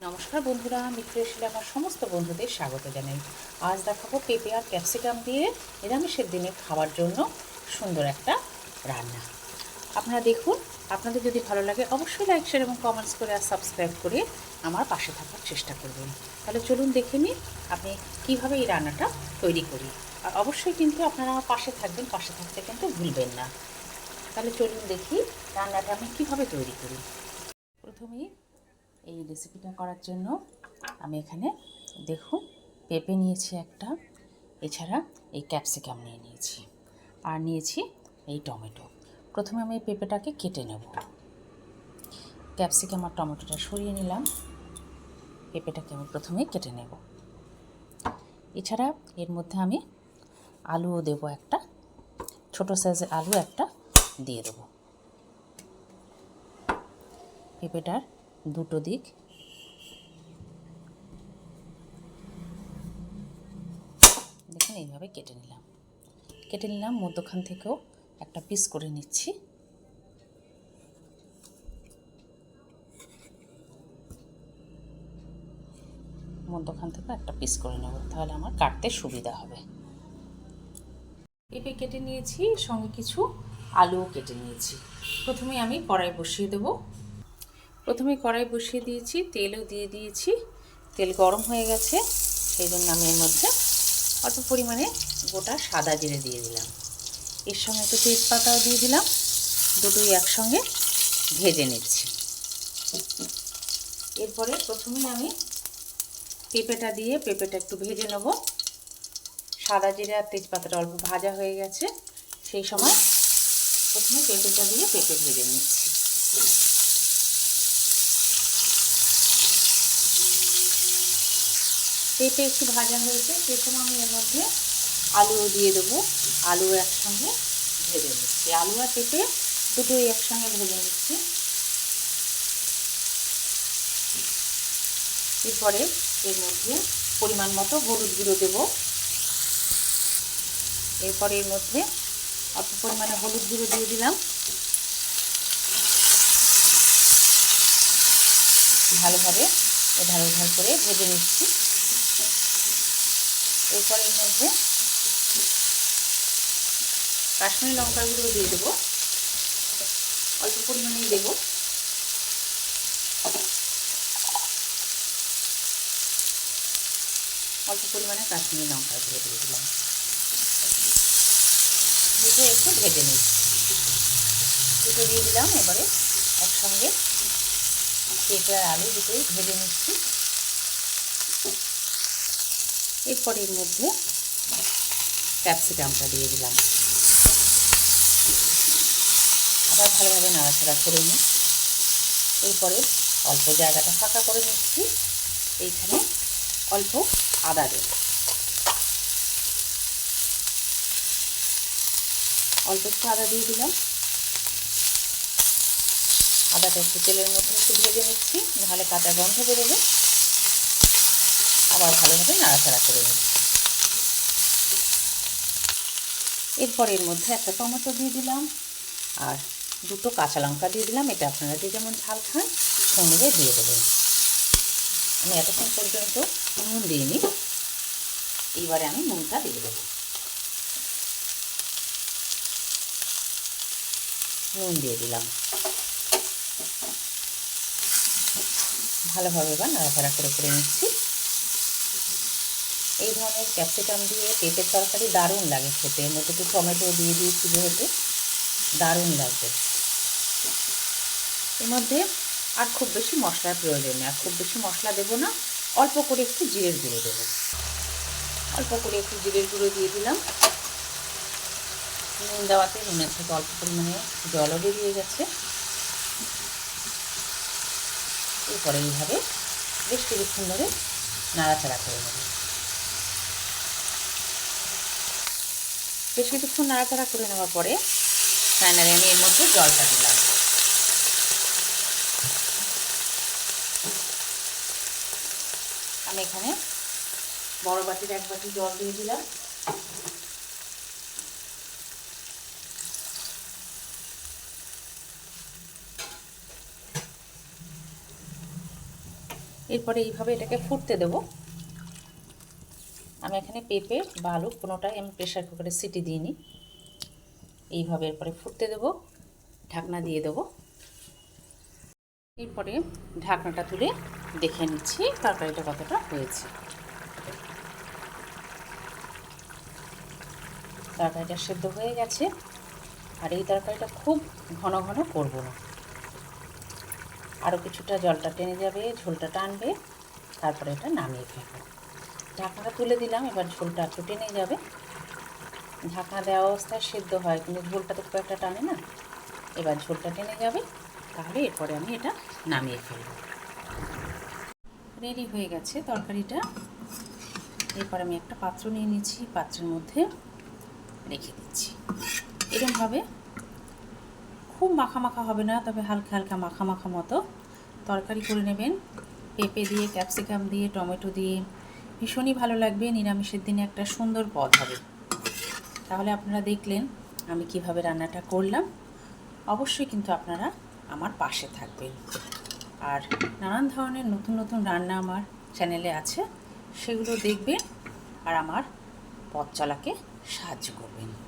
নমস্কার বন্ধুরা মিত্রেশিলে আমার সমস্ত বন্ধুদের স্বাগত জানাই। আজ দেখাবো পেঁপে আর ক্যাপসিকাম দিয়ে নিরামিষের দিনে খাওয়ার জন্য সুন্দর একটা রান্না। আপনারা দেখুন, আপনাদের যদি ভালো লাগে অবশ্যই লাইক শেয়ার এবং কমেন্টস করে আর সাবস্ক্রাইব করে আমার পাশে থাকার চেষ্টা করবেন। তাহলে চলুন দেখে নিন আপনি কীভাবে এই রান্নাটা তৈরি করি। আর অবশ্যই কিন্তু আপনারা আমার পাশে থাকবেন, পাশে থাকতে কিন্তু ভুলবেন না। তাহলে চলুন দেখি রান্নাটা আমি কীভাবে তৈরি করি। প্রথমেই এই রেসিপিটা করার জন্য আমি এখানে দেখুন, পেঁপে নিয়েছি একটা, এছাড়া এই ক্যাপসিকাম নিয়ে নিয়েছি। আর নিয়েছি এই টমেটো। প্রথমে আমি এই পেঁপেটাকে কেটে নেব। ক্যাপসিকাম আর টমেটোটা সরিয়ে নিলাম। পেঁপেটাকে আমি প্রথমেই কেটে নেব। এছাড়া এর মধ্যে আমি আলুও দেবো একটা, ছোট সাইজের আলু একটা দিয়ে দেবো। পেঁপেটার দুটো দিক। দেখুন, এইভাবে কেটে নিলাম। কেটে নিলাম, মধ্যখান থেকেও একটা পিস করে নিচ্ছি। মধ্যখান থেকে একটা পিস করে নেব, তাহলে আমার কাটতে সুবিধা হবে। পেঁপে কেটে নিয়েছি, সঙ্গে কিছু আলুও কেটে নিয়েছি। প্রথমে আমি কড়াই বসিয়ে দেবো। প্রথমে কড়াই বসিয়ে দিয়েছি, তেলও দিয়ে দিয়েছি। তেল গরম হয়ে গেছে সেই জন্য আমি এর মধ্যে অল্প পরিমাণে গোটা সাদা জিরে দিয়ে দিলাম। এর সঙ্গে একটু তেজপাতাও দিয়ে দিলাম, দুটোই একসঙ্গে ভেজে নিচ্ছি। এরপরে প্রথমে আমি পেঁপেটা দিয়ে পেঁপেটা একটু ভেজে নেব। সাদা জিরে আর তেজপাতাটা অল্প ভাজা হয়ে গেছে, সেই সময় প্রথমে পেঁপেটা দিয়ে পেঁপে ভেজে নিচ্ছি। পেঁপে একটু ভাজা হয়েছে সেই আমি এর মধ্যে আলুও দিয়ে দেবো। আলু একসঙ্গে ভেজে নিচ্ছি। আলু আর পেঁপে দুটোই একসঙ্গে ভেজে নিচ্ছি। এরপরে এর মধ্যে পরিমাণ মতো হলুদ গুঁড়ো দেব। এরপরে এর মধ্যে অল্প পরিমাণে হলুদ গুঁড়ো দিয়ে দিলাম। ভালোভাবে এধার ওধার করে ভেজে নিচ্ছি। এরপর এর মধ্যে কাশ্মীরি লঙ্কার গুঁড়ো দিয়ে দেবো। অল্প পরিমাণেই দেব। অল্প পরিমাণে কাশ্মীরি লঙ্কার গুঁড়ো দিয়ে দিলাম। দুটো একটু ভেজে নিচ্ছি দুটো দিয়ে দিলাম, এবারে একসঙ্গে পেঁপে আর আলু দুটোই ভেজে নিচ্ছি। এরপর এর মধ্যে ক্যাপসিকামটা দিয়ে দিলাম। আবার ভালোভাবে নাড়াচাড়া করে নিই। এরপরে অল্প জায়গাটা ফাঁকা করে নিচ্ছি। এইখানে অল্প আদা দেব অল্প একটু আদা দিয়ে দিলাম। আদাটা একটু তেলের মধ্যে একটু ভেজে নিচ্ছি, নাহলে কাঁচা গন্ধ বেরোবে। আবার ভালোভাবে নাড়াচাড়া করে নিচ্ছি এরপর এর মধ্যে একটা টমেটো দিয়ে দিলাম আর দুটো কাঁচা লঙ্কা দিয়ে দিলাম। এটা আপনারা যে যেমন ঝাল খান সঙ্গে দিয়ে দেবেন। আমি এতক্ষণ পর্যন্ত নুন দিইনি। এইবারে আমি নুনটা দিয়ে দেবো। নুন দিয়ে দিলাম। ভালোভাবে এবার নাড়াচাড়া করে করে নিচ্ছি। এই ধরনের ক্যাপসিকাম দিয়ে পেঁপের তরকারি দারুণ লাগে খেতে। এর মধ্যে একটু টমেটো দিয়ে দিয়েছি যেহেতু, দারুণ লাগবে। এর মধ্যে আর খুব বেশি মশলার প্রয়োজন নেই। আর খুব বেশি মশলা দেবো না, অল্প করে একটু জিরের গুঁড়ো দেবো। অল্প করে একটু জিরের গুঁড়ো দিয়ে দিলাম। নুন দেওয়াতে নুনের থেকে অল্প পরিমাণে জলও বেরিয়ে গেছে। এরপরে এইভাবে বেশ কিছুক্ষণ ধরে নাড়াচাড়া করে নেব। বেশ কিছুক্ষণ নাড়াচাড়া করে নেওয়ার পরে ফাইনালি আমি এর মধ্যে জলটা দিলাম। আমি এখানে বড় বাটির এক বাটি জল দিয়ে দিলাম। এরপরে এইভাবে এটাকে ফুটতে দেব। আমি এখানে পেঁপে বা আলু কোনোটাই আমি প্রেশার কুকারে সিটি দিইনি। এইভাবে এরপরে ফুটতে দেব, ঢাকনা দিয়ে দেব। এরপরে ঢাকনাটা তুলে দেখে নিচ্ছি তরকারিটা কতটা হয়েছে। তরকারিটা সেদ্ধ হয়ে গেছে, আর এই তরকারিটা খুব ঘন ঘন করব। না আরও কিছুটা জলটা টেনে যাবে, ঝোলটা টানবে, তারপরে এটা নামিয়ে ফেলব। ঢাকনাটা তুলে দিলাম, এবার ঝোলটা একটু টেনে যাবে। ঢাকনা দেওয়া অবস্থায় সেদ্ধ হয়, কিন্তু ঝোলটা তো খুব একটা টানে না। এবার ঝোলটা টেনে যাবে, তাহলে এরপরে আমি এটা নামিয়ে ফেলব। রেডি হয়ে গেছে তরকারিটা। এরপর আমি একটা পাত্র নিয়ে নিয়েছি পাত্রের মধ্যে রেখে দিচ্ছি। এরকমভাবে খুব মাখা মাখা হবে না, তবে হালকা হালকা মাখা মাখা মতো তরকারি করে নেবেন। পেঁপে দিয়ে, ক্যাপসিকাম দিয়ে, টমেটো দিয়ে ভীষণই ভালো লাগবে, নিরামিষের দিনে একটা সুন্দর পদ হবে। তাহলে আপনারা দেখলেন আমি কীভাবে রান্নাটা করলাম। অবশ্যই কিন্তু আপনারা আমার পাশে থাকবেন। আর নানান ধরনের নতুন নতুন রান্না আমার চ্যানেলে আছে, সেগুলো দেখবেন আর আমার পথ চলাকে সাহায্য করবেন।